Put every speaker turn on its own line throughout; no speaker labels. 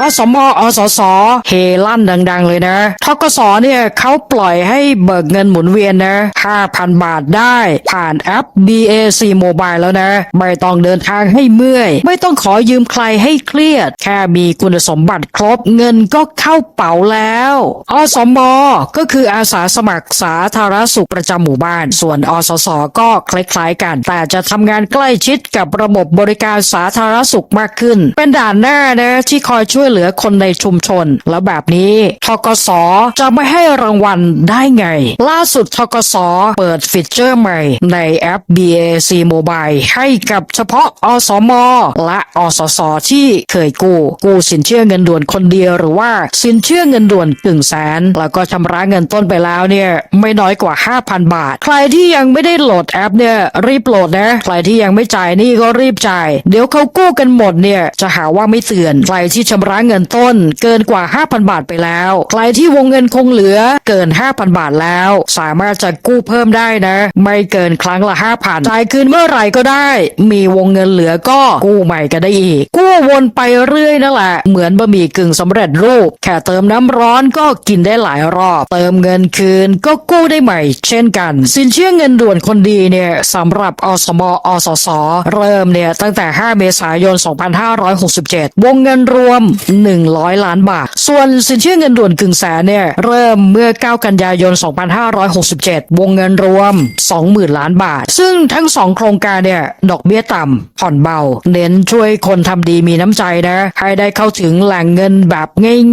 อสมอสสเฮลั่นดัง ๆ เลยนะทกสเนี่ยเขาปล่อยให้เบิกเงินหมุนเวียนนะ 5,000 บาทได้ ผ่านแอป BAC Mobile แล้วนะ ไม่ต้องเดินทางให้เมื่อย ไม่ต้องขอยืมใครให้เครียด แค่มีคุณสมบัติครบเงินก็เข้าเป๋าแล้ว อสมอก็คืออาสาสมัครสาธารณสุขประจำหมู่บ้าน ส่วนอสสก็คล้ายๆกัน แต่จะทำงานใกล้ชิดกับระบบบริการสาธารณสุขมากขึ้น เป็นด่านหน้านะที่คอยช่วยยเหลือคนในชุมชน แล้วแบบนี้ทกสจะไม่ให้รางวัลได้ไง ล่าสุดทกสเปิดฟีเจอร์ใหม่ในแอป BAC Mobile ให้กับเฉพาะอสม และอสสที่เคยกู้ กู้สินเชื่อเงินด่วนคนเดียวหรือว่าสินเชื่อเงินด่วนกึ่งแสน แล้วก็ชำระเงินต้นไปแล้วเนี่ยไม่น้อยกว่า 5,000 บาท ใครที่ยังไม่ได้โหลดแอปเนี่ยรีบโหลดนะ ใครที่ยังไม่จ่ายนี่ก็รีบจ่าย เดี๋ยวเขากู้กันหมดเนี่ยจะหาว่าไม่เตือน ใครที่ชำระเงินต้นเกินกว่า 5,000 บาทไปแล้ว ใครที่วงเงินคงเหลือเกิน 5,000 บาทแล้ว สามารถจะกู้เพิ่มได้นะ ไม่เกินครั้งละ 5,000จ่ายคืนเมื่อไหร่ก็ได้ มีวงเงินเหลือก็กู้ใหม่ก็ได้อีก กู้วนไปเรื่อยนั่นแหละ เหมือนบะหมี่กึ่งสำเร็จรูป แค่เติมน้ำร้อนก็กินได้หลายรอบ เติมเงินคืนก็กู้ได้ใหม่ เช่นกัน สินเชื่อเงินด่วนคนดีเนี่ยสำหรับอสมอสส เริ่มเนี่ยตั้งแต่ 5 เมษายน 2567 วงเงินรวม100 ล้านบาท ส่วนสินเชื่อเงินด่วนกึ่งแสนเนี่ยเริ่มเมื่อ 9 กันยายน 2567 วงเงินรวม 20,000 ล้านบาท ซึ่งทั้งสองโครงการเนี่ยดอกเบี้ยต่ำผ่อนเบา เน้นช่วยคนทำดีมีน้ำใจนะให้ได้เข้าถึงแหล่งเงินแบบ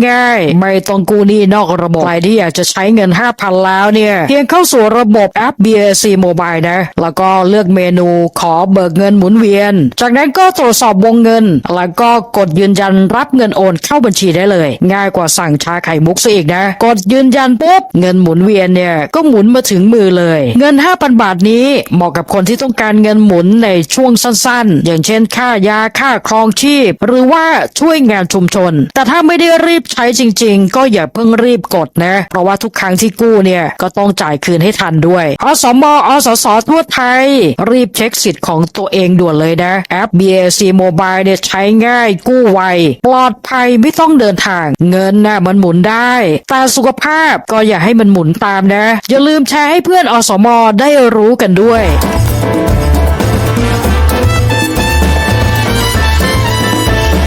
ง่ายๆ ไม่ต้องกู้หนี้นอกระบบใครที่อยากจะใช้เงิน 5,000 แล้วเนี่ยเพียงเข้าสู่ระบบแอป BAC Mobile นะแล้วก็เลือกเมนูขอเบิกเงินหมุนเวียน จากนั้นก็ตรวจสอบวงเงิน แล้วก็กดยืนยันรับเงินโโอนเข้าบัญชีได้เลย ง่ายกว่าสั่งชาไข่มุกซะอีกนะ กดยืนยันปุ๊บ เงินหมุนเวียนเนี่ย ก็หมุนมาถึงมือเลย เงิน 5,000 บาทนี้เหมาะกับคนที่ต้องการเงินหมุนในช่วงสั้นๆ อย่างเช่น ค่ายาค่าครองชีพ หรือว่าช่วยงานชุมชน แต่ถ้าไม่ได้รีบใช้จริง ๆ ก็อย่าเพิ่งรีบกดนะ เพราะว่าทุกครั้งที่กู้เนี่ยก็ต้องจ่ายคืนให้ทันด้วยอสมอสสทั่วไทย รีบเช็คสิทธิ์ของตัวเองด่วนเลยนะแอป BAC Mobile เนี่ยใช้ง่ายกู้ไวปลอดภยไม่ต้องเดินทาง เงินน่ะมันหมุนได้ แต่สุขภาพก็อย่าให้มันหมุนตามนะ อย่าลืมแชร์ให้เพื่อนอสมอได้รู้กันด้วย